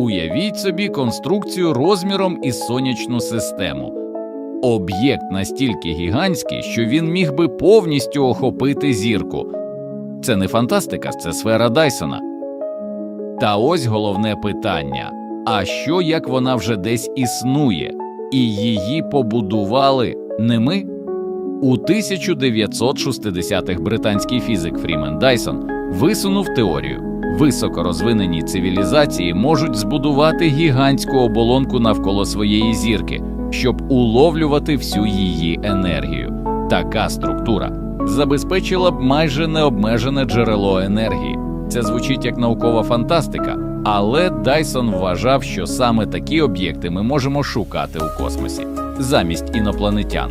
Уявіть собі конструкцію розміром із сонячну систему. Об'єкт настільки гігантський, що він міг би повністю охопити зірку. Це не фантастика, це сфера Дайсона. Та ось головне питання: а що як вона вже десь існує, і її побудували не ми? У 1960-х британський фізик Фрімен Дайсон висунув теорію: високорозвинені цивілізації можуть збудувати гігантську оболонку навколо своєї зірки, щоб уловлювати всю її енергію. Така структура забезпечила б майже необмежене джерело енергії. Це звучить як наукова фантастика, але Дайсон вважав, що саме такі об'єкти ми можемо шукати у космосі замість інопланетян.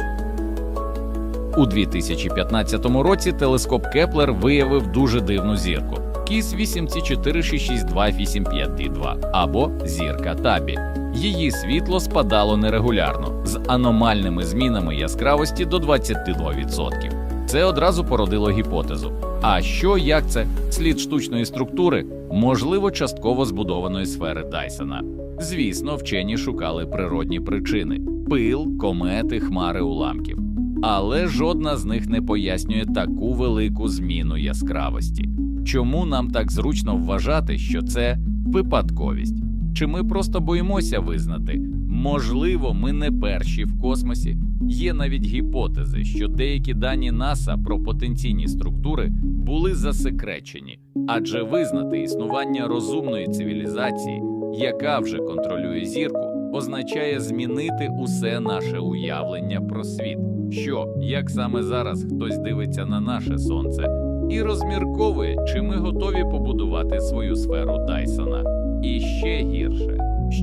У 2015 році телескоп Кеплер виявив дуже дивну зірку Кіс 8C462852 або зірка Табі. Її світло спадало нерегулярно з аномальними змінами яскравості до 22%. Це одразу породило гіпотезу. А що як це слід штучної структури, можливо, частково збудованої сфери Дайсона? Звісно, вчені шукали природні причини: пил, комети, хмари уламків. Але жодна з них не пояснює таку велику зміну яскравості. Чому нам так зручно вважати, що це випадковість? Чи ми просто боїмося визнати? Можливо, ми не перші в космосі. Є навіть гіпотези, що деякі дані НАСА про потенційні структури були засекречені, адже визнати існування розумної цивілізації, яка вже контролює зірку, означає змінити усе наше уявлення про світ. Що, як саме зараз хтось дивиться на наше сонце і розмірковує, чи ми готові побудувати свою сферу Дайсона. І ще гірше,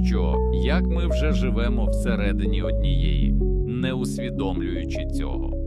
що як ми вже живемо всередині однієї, не усвідомлюючи цього.